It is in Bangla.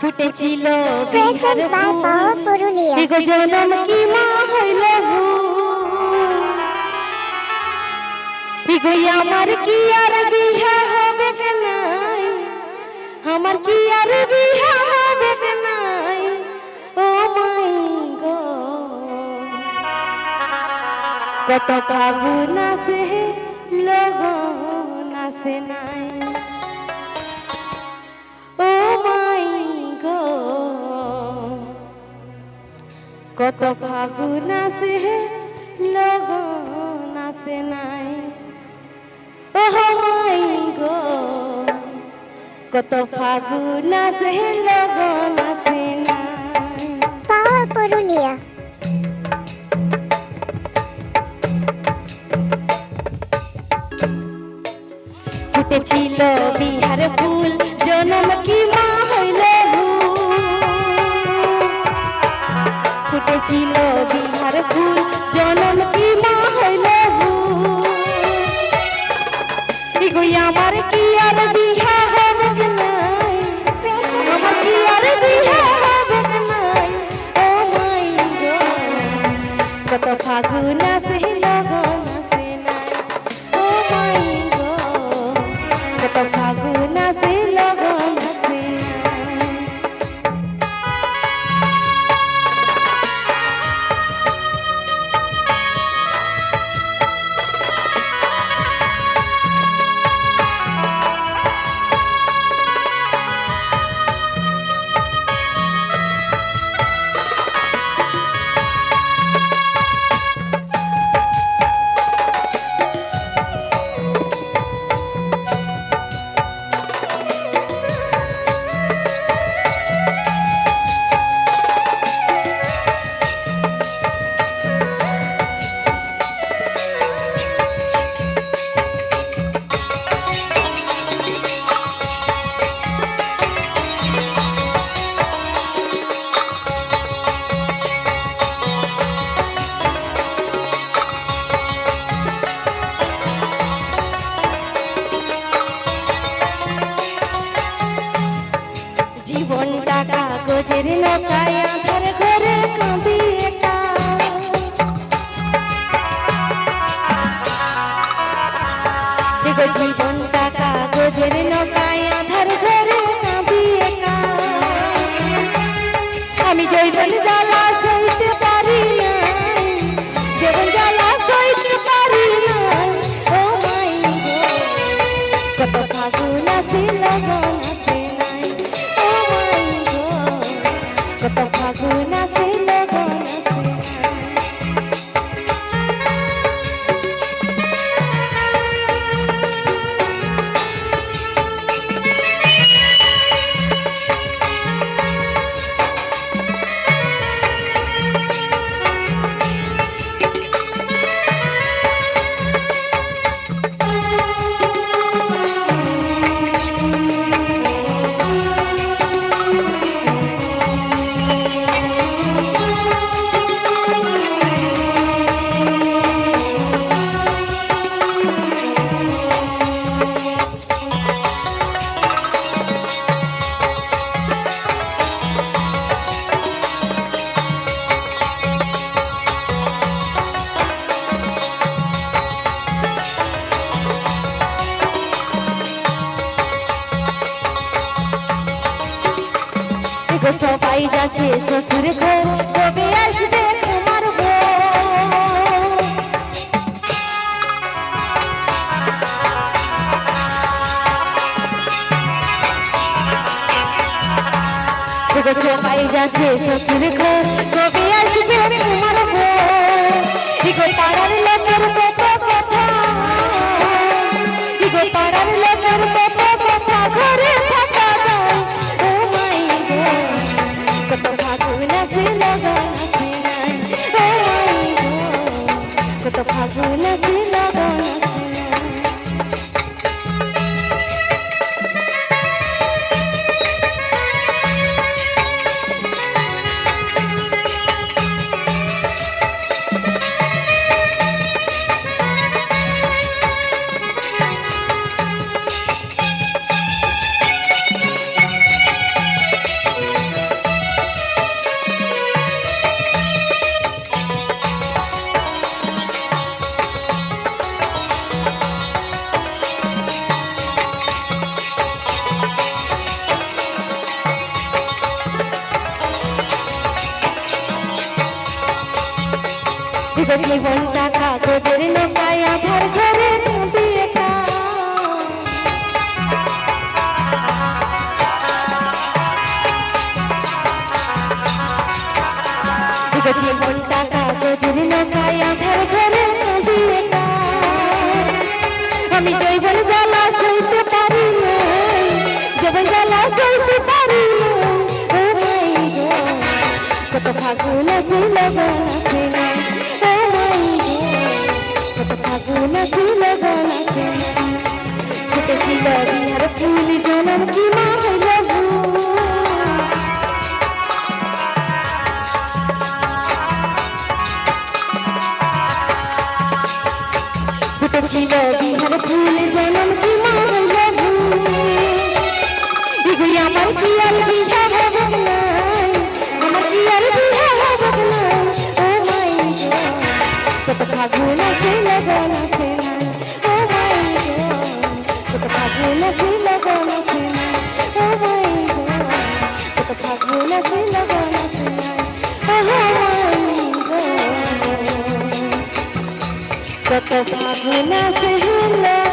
ফুটেছিল by Power Purulia. এগো জনম কি মা হইল এগো আমার কি আর বিহা হবে নাই? আমার কি আর বিহা হবে নাই? ও মাই গো। কত ফাগুন আসে লগন আসে নাই। কত ফাগুন আসে লগন আসে নাই ও মাই গো কত ফাগুন আসে লগন আসে নাই Power Purulia. ফুটেছিল বিহার ফুল জনম কি মা ফুটেছিল বিহার ফুল, জনম কি মা হইল ভুল। আমার কি আর বিহা হবে নাই আমার কি আর বিহা হবে নাই ও মাই কত ফাগুন আসে লগন কাগজের নৌকায় আধার ঘরে কাঁদি একা। জীবনটা কাগজের নৌকায় আধার ঘরে কাঁদি একা। আমি জ্বালা দেখো সবাই যাচ্ছে শ্বশুর ঘর, কবে আসবে তোমার সবাই যাচ্ছে শ্বশুর ঘর, কবে আসবে তোমার? পাড়ার লোকের ফাগুন আসে এগো জীবনটা কাগজের নৌকায় আধার ঘরে একা এগো জীবনটা কাগজের নৌকায় আধার ঘরে একা আমি জৈবন জ্বালা সইতে পারি না জীবন জ্বালা সইতে পারি না। কত ফাগুন আসি লগন আসে আসে বিহার ফুল জনম হইল ভুল আমার কি আর বিহা আমার কি আর বিহা কত ফাগুন আসে লগন